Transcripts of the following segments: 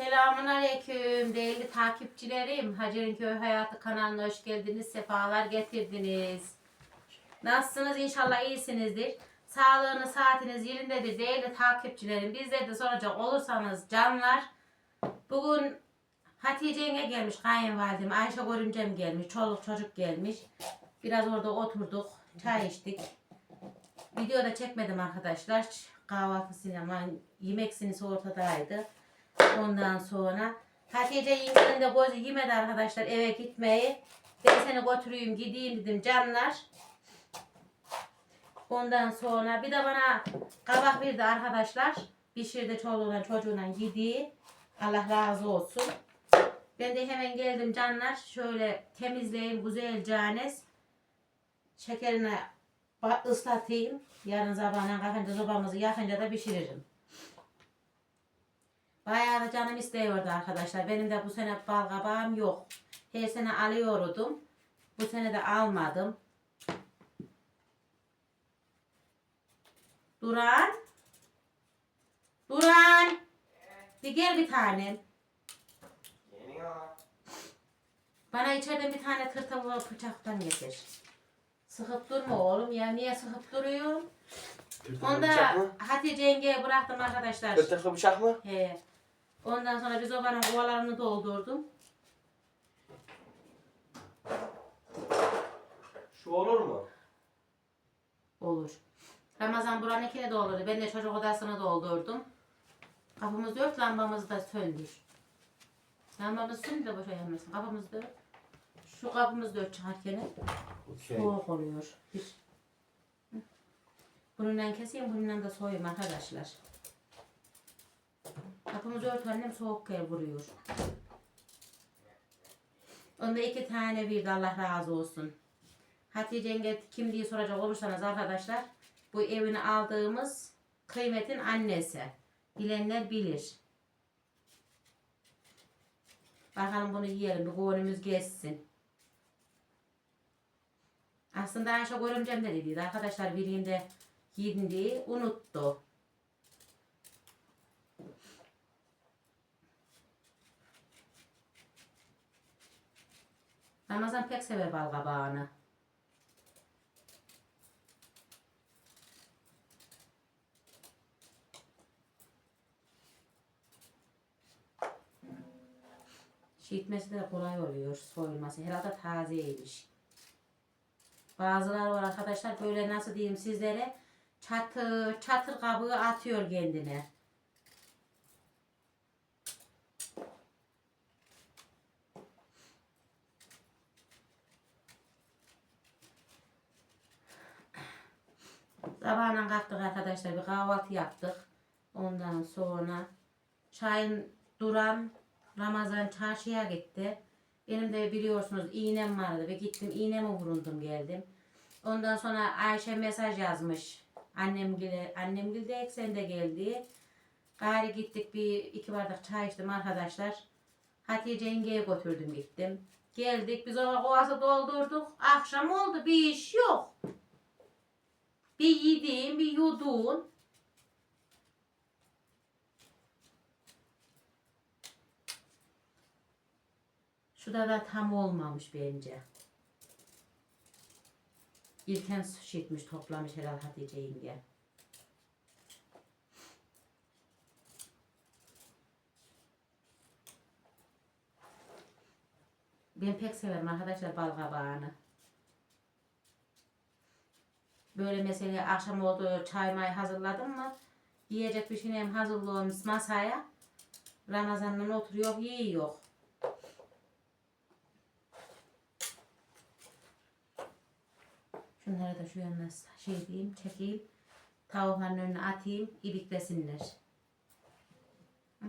Selamun Aleyküm değerli takipçilerim. Hacer'in Köy Hayatı kanalına hoş geldiniz. Sefalar getirdiniz. Nasılsınız? İnşallah iyisinizdir. Sağlığınız, saatiniz yerindedir değerli takipçilerim. Bizleri de soracak olursanız canlar. Bugün Hatice yenge gelmiş kayınvalidem. Ayşe görümcem gelmiş. Çoluk çocuk gelmiş. Biraz orada oturduk. Çay içtik. Video da çekmedim arkadaşlar. Kahvaltısıyla yemeksiniz ortadaydı. Ondan sonra Hatice yengenin de gözü yemedi arkadaşlar eve gitmeyi. Ben seni götüreyim gideyim dedim canlar. Ondan sonra bir de bana kabak verdi arkadaşlar. Pişirdi çoluğuna çocuğuna yediği. Allah razı olsun. Ben de hemen geldim canlar. Şöyle temizleyeyim güzelce. Şekerine ba- ıslatayım. Yarın sabahına kalkınca sobamızı yakınca da pişiririm. Bayağı da canım istiyordu arkadaşlar. Benim de bu sene bal kabağım yok. Her sene alıyordum. Bu sene de almadım. Duran. Duran. Bir gel bir tane. Bana içeriden bir tane tırtıl bıçaktan getir. Sıkıp durma oğlum ya. Niye sıkıp duruyor? Tırtıklı Onda bıçak mı? Hatice yengeye bıraktım arkadaşlar. Tırtıklı bıçak mı? He. Ondan sonra biz obanın kovalarını doldurdum. Şu olur mu? Olur. Ramazan buranın ikine doldurdu. Ben de çocuk odasını doldurdum. Kapımız dört, lambamızı da söndür. Lambamız söndü de boşa yanmasın. Kapımız dört. Şu kapımız dört çıkarken Okey. soğuk oluyor. Bir. Bununla keseyim, bununla da soyayım arkadaşlar. Kapımız dört annem soğuk gel vuruyor. Onda iki tane de Allah razı olsun. Hatice yenge kim diye soracak olursanız arkadaşlar bu evini aldığımız kıymetin annesi. Bilenler bilir. Bakalım bunu yiyelim. Bir gönlümüz geçsin. Aslında Ayşe görümcem de dediydi. Arkadaşlar birinde yedin diye unuttu. Ramazan pek sever bal kabağını. Şişmesi de kolay oluyor soyulması. Herhalde tazeymiş. Bazıları var arkadaşlar böyle nasıl diyeyim sizlere çatır çatır kabuğu atıyor kendine. Sabahına kalktık arkadaşlar bir kahvaltı yaptık. Ondan sonra çayın duran Ramazan çarşıya gitti. Benim de biliyorsunuz iğnem vardı ve gittim iğneme vurundum geldim. Ondan sonra Ayşe mesaj yazmış. Annem gile, annem gilde eksen de geldi. Gari gittik bir iki bardak çay içtim arkadaşlar. Hatice yengeye götürdüm gittim. Geldik biz o kovası doldurduk. Akşam oldu bir iş yok. Bir yediğin bir yuduğun. Şurada da tam olmamış bence. İlken su şişmiş toplamış herhalde Hatice yenge. Ben pek severim arkadaşlar bal kabağını. Böyle mesela akşam oldu çay may hazırladım mı yiyecek bir şeyim hazırlığımız masaya Ramazan'dan oturuyor yiyor. Şunları da şu yanına şey diyeyim, çekeyim. Tavukların önüne atayım, ibiklesinler. Hı.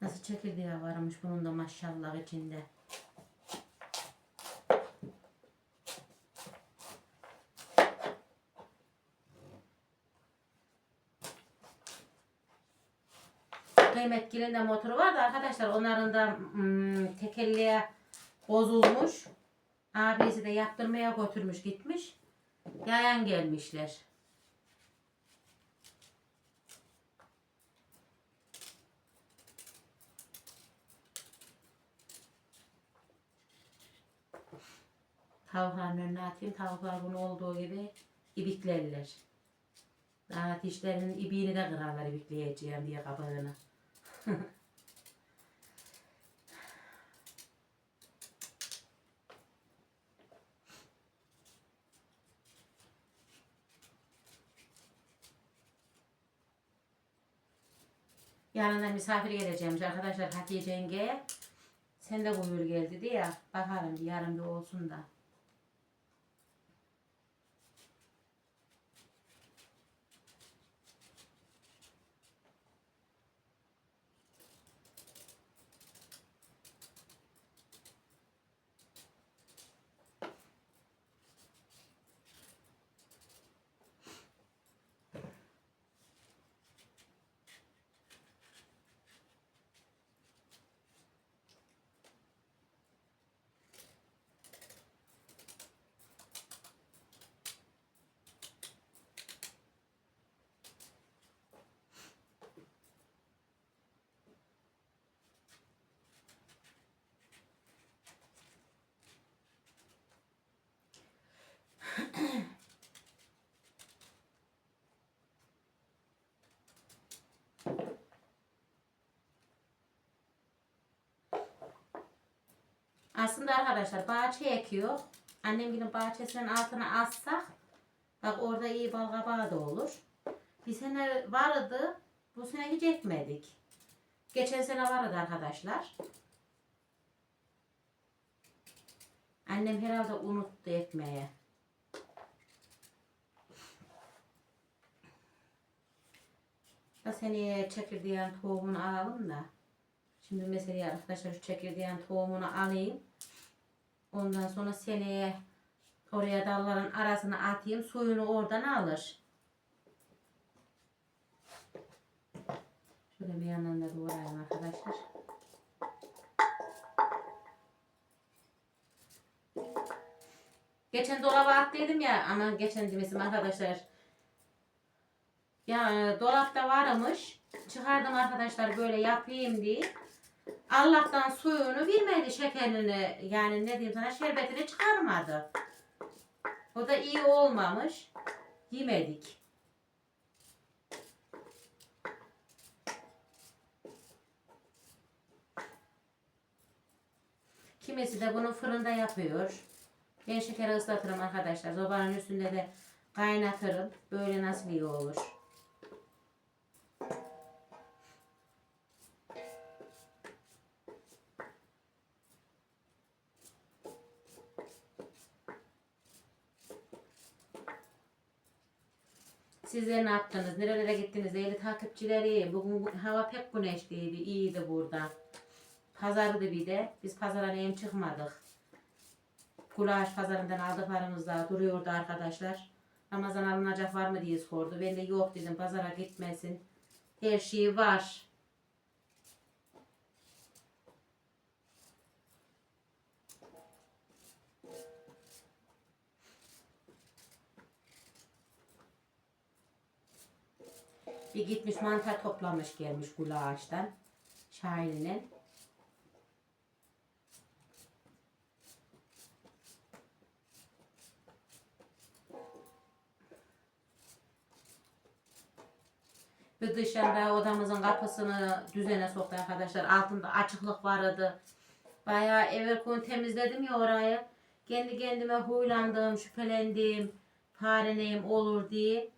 Nasıl çekirdeği varmış bunun da maşallah içinde. Kıymetgil'in de motoru var da arkadaşlar onların da hmm, tekerleğe bozulmuş. Abisi de yaptırmaya götürmüş gitmiş. Yayan gelmişler. Tavukların önüne atayım. Tavuklar bunu olduğu gibi ibiklerler. Daha dişlerinin ibiğini de kırarlar ibikleyeceğim diye kabağını. Yarın misafir geleceğim arkadaşlar Hatice yengeye. Sen de buyur gel dedi ya. Bakalım yarın bir olsun da. Aslında arkadaşlar bahçe ekiyor. Annem yine bahçesinin altına assak bak orada iyi bal kabağı da olur. Bir sene vardı. Bu sene hiç ekmedik. Geçen sene vardı arkadaşlar. Annem herhalde unuttu ekmeğe. Da seneye çekirdeğin tohumunu alalım da. Şimdi mesela arkadaşlar şu çekirdeğin tohumunu alayım. Ondan sonra seneye oraya dalların arasına atayım. Suyunu oradan alır. Şöyle bir yandan da doğrayalım arkadaşlar. Geçen dolaba attıydım ya ama geçen demesim arkadaşlar. Ya dolapta varmış. Çıkardım arkadaşlar böyle yapayım diye. Allah'tan suyunu vermedi şekerini. Yani ne diyeyim sana şerbetini çıkarmadı. O da iyi olmamış. Yemedik. Kimisi de bunu fırında yapıyor. Ben şekeri ıslatırım arkadaşlar. Zobanın üstünde de kaynatırım. Böyle nasıl iyi olur. Sizler ne yaptınız? Nerelere gittiniz? Değerli takipçileri. Bugün bu- hava pek güneşliydi. iyiydi burada. Pazardı bir de. Biz pazara neyim çıkmadık. Kulaş pazarından aldıklarımız da duruyordu arkadaşlar. Ramazan alınacak var mı diye sordu. Ben de yok dedim. Pazara gitmesin. Her şey var. Bir gitmiş mantar toplamış gelmiş gül ağaçtan. Şahin'in. Bir dışarıda odamızın kapısını düzene soktu arkadaşlar. Altında açıklık vardı. Bayağı evvel temizledim ya orayı. Kendi kendime huylandım, şüphelendim. Fare neyim olur diye.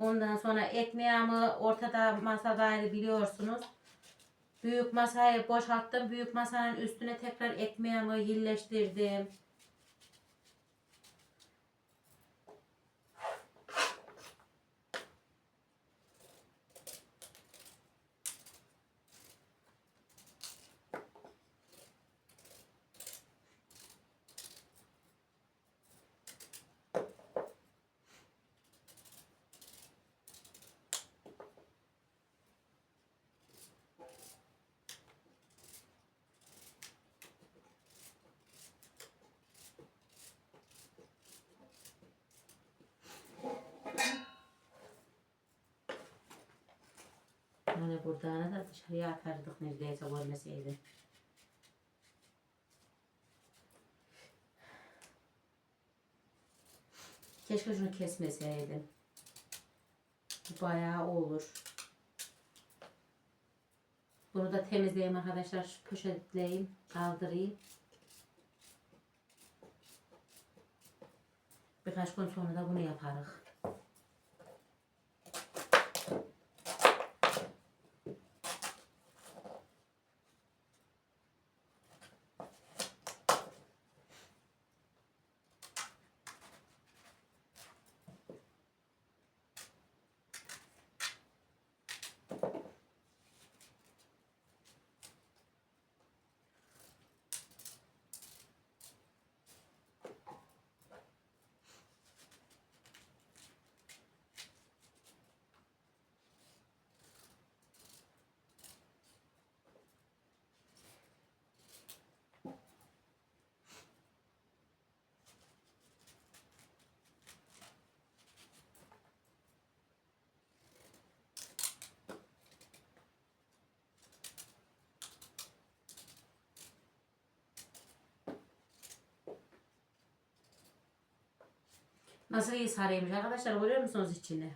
Ondan sonra ekmeğimi ortada masadaydı biliyorsunuz. Büyük masayı boşalttım. Büyük masanın üstüne tekrar ekmeğimi yerleştirdim. Yani buradan da dışarıya atardık neredeyse görmeseydi. Keşke şunu kesmeseydim. Bayağı olur. Bunu da temizleyeyim arkadaşlar. Şu Poşetleyeyim, kaldırayım. Birkaç gün sonra da bunu yaparız. Nasıl iyi sarıymış arkadaşlar görüyor musunuz içini?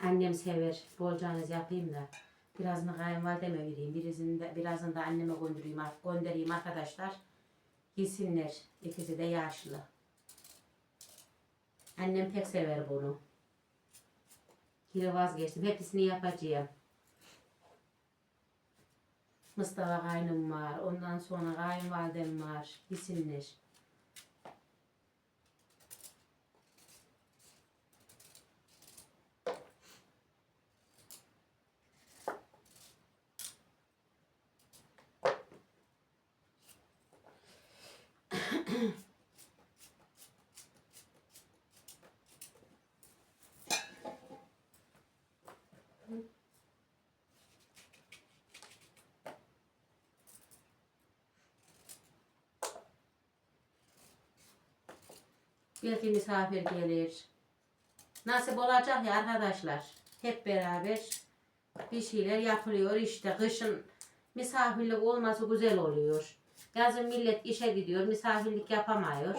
Annem sever. Bolcanız yapayım da. Birazını kayınvalideme vereyim. Birazını da, birazını da anneme göndereyim, göndereyim arkadaşlar. Yesinler. İkisi de yaşlı. Annem pek sever bunu. Yine vazgeçtim. Hepsini yapacağım. Mustafa kaynım var. Ondan sonra kayınvalidem var. Yesinler. Belki misafir gelir. Nasip olacak ya arkadaşlar. Hep beraber bir şeyler yapılıyor işte. Kışın misafirlik olması güzel oluyor. Yazın millet işe gidiyor, misafirlik yapamıyor.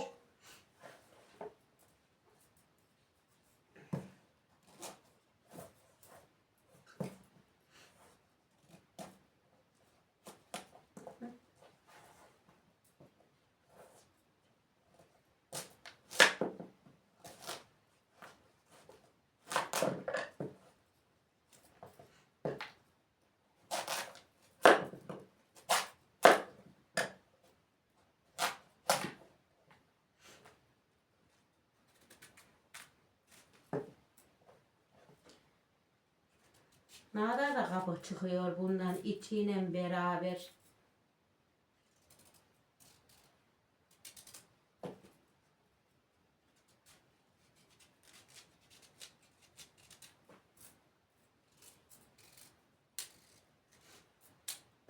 Ne kadar da kabuk çıkıyor bundan içiyle beraber.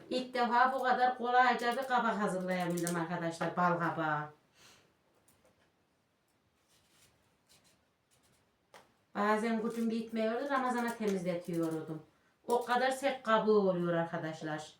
İlk defa bu kadar kolayca bir kabak hazırlayabildim arkadaşlar. Bal kabağı. Bazen gücüm bitmiyordu. Ramazana temizletiyordum. O kadar sert kabuğu oluyor arkadaşlar.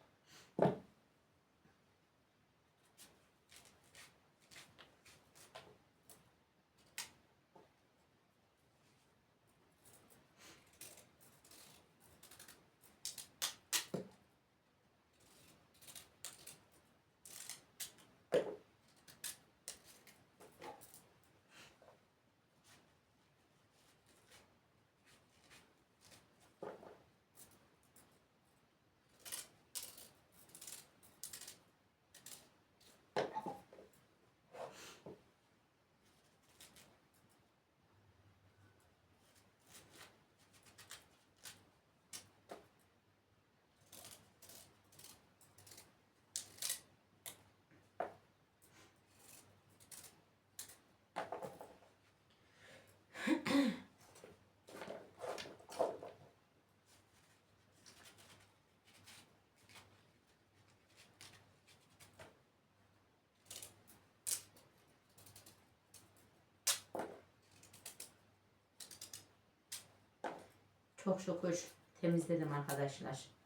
Çok şükür temizledim arkadaşlar.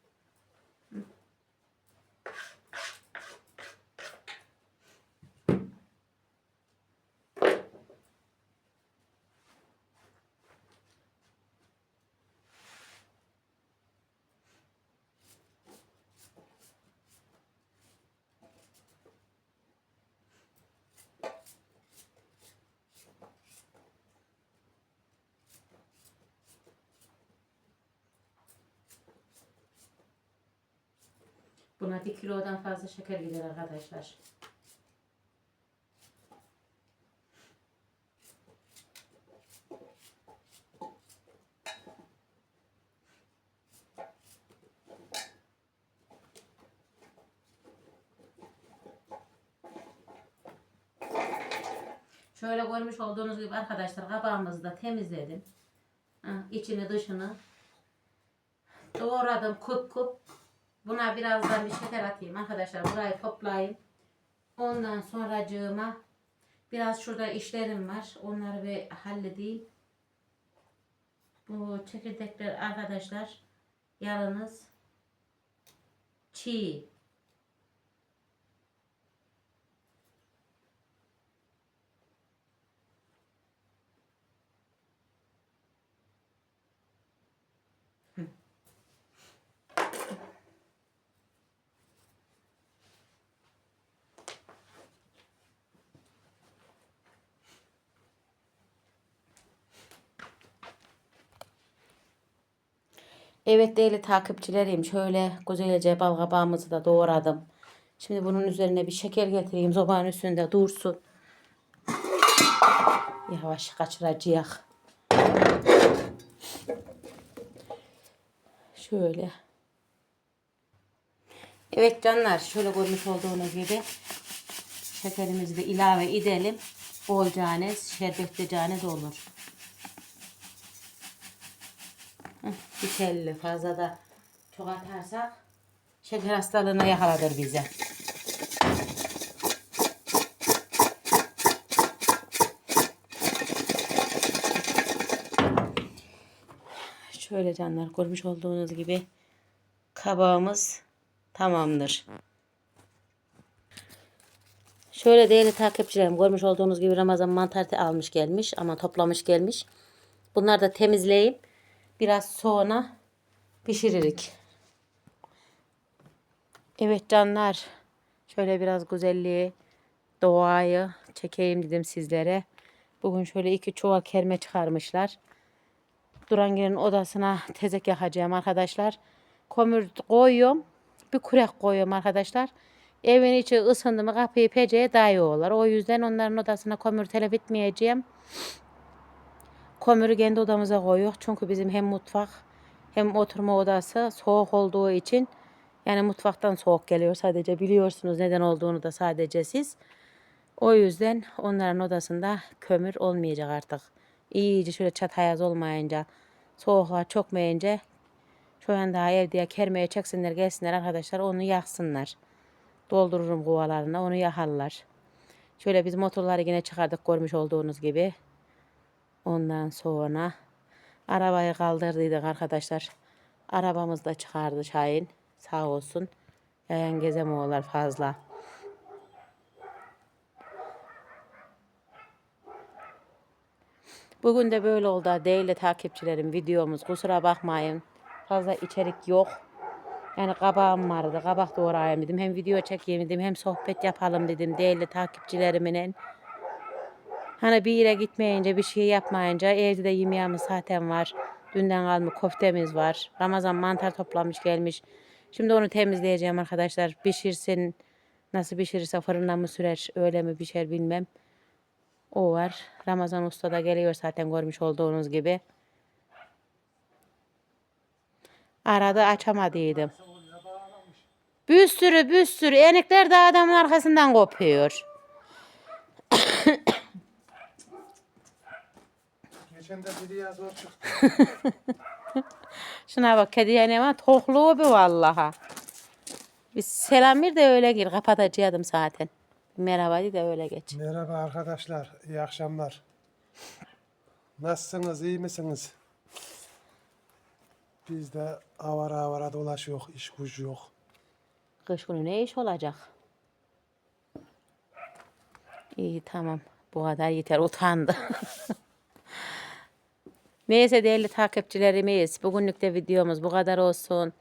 Buna bir kilodan fazla şeker gider arkadaşlar. Şöyle görmüş olduğunuz gibi arkadaşlar kabağımızı da temizledim. Ha, içini dışını doğradım kup kup. Buna birazdan bir şeker atayım arkadaşlar. Burayı toplayayım. Ondan sonracığıma biraz şurada işlerim var. Onları bir halledeyim. Bu çekirdekler arkadaşlar yalnız çiğ. Evet değerli takipçilerim şöyle güzelce balgabağımızı da doğradım. Şimdi bunun üzerine bir şeker getireyim. Zobanın üstünde dursun. Yavaş kaçıracak. Şöyle. Evet canlar şöyle görmüş olduğunuz gibi şekerimizi de ilave edelim. Bolcane, şerbetlicane de olur. Bir telli fazla da çok atarsak şeker hastalığına yakalatır bize. Şöyle canlar görmüş olduğunuz gibi kabağımız tamamdır. Şöyle değerli takipçilerim görmüş olduğunuz gibi Ramazan mantarı almış gelmiş ama toplamış gelmiş. Bunları da temizleyip biraz sonra pişiririk. Evet canlar. Şöyle biraz güzelliği, doğayı çekeyim dedim sizlere. Bugün şöyle iki çuval kerme çıkarmışlar. Durangi'nin odasına tezek yakacağım arkadaşlar. Kömür koyuyorum. Bir kurek koyuyorum arkadaşlar. Evin içi ısındı mı kapıyı peceye dayıyorlar. O yüzden onların odasına kömür telef etmeyeceğim. Kömürü kendi odamıza koyuyor. Çünkü bizim hem mutfak hem oturma odası soğuk olduğu için yani mutfaktan soğuk geliyor sadece biliyorsunuz neden olduğunu da sadece siz. O yüzden onların odasında kömür olmayacak artık. İyice şöyle çatayaz olmayınca soğuklar çökmeyince şu anda evde kermeye çeksinler gelsinler arkadaşlar onu yaksınlar. Doldururum kovalarına onu yakarlar. Şöyle biz motorları yine çıkardık görmüş olduğunuz gibi. Ondan sonra arabayı kaldırdıydık arkadaşlar. Arabamız da çıkardı Şahin. Sağ olsun. Yayan gezemoğlar fazla. Bugün de böyle oldu değerli takipçilerim videomuz. Kusura bakmayın. Fazla içerik yok. Yani kabağım vardı. Kabak doğrayayım dedim. Hem video çekeyim dedim. Hem sohbet yapalım dedim. Değerli takipçilerimin. Hani bir yere gitmeyince bir şey yapmayınca evde de yemeğimiz zaten var. Dünden kalma köftemiz var. Ramazan mantar toplamış gelmiş. Şimdi onu temizleyeceğim arkadaşlar. Pişirsin. Nasıl pişirirse fırına mı sürer öyle mi pişer bilmem. O var. Ramazan Usta da geliyor zaten görmüş olduğunuz gibi. Arada açamadıydım. Bir sürü bir sürü enikler de adamın arkasından kopuyor. Geçen de biri yaz o çıktı. Şuna bak kediye ne var? Tokluğu bir vallaha. Biz selam bir de öyle gir. Kapatacaktım zaten. Merhaba de de öyle geç. Merhaba arkadaşlar, iyi akşamlar. Nasılsınız, iyi misiniz? Biz de avara avara dolaşıyor, iş güç yok. Kış günü ne iş olacak? İyi tamam. Bu kadar yeter utandı. Neyse değerli takipçilerimiz bugünlük de videomuz bu kadar olsun.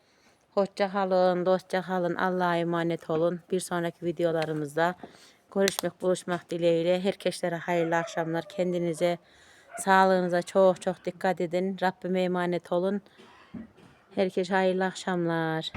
Hoşça kalın, dostça kalın, Allah'a emanet olun. Bir sonraki videolarımızda görüşmek, buluşmak dileğiyle. Herkeslere hayırlı akşamlar. Kendinize, sağlığınıza çok çok dikkat edin. Rabbime emanet olun. Herkese hayırlı akşamlar.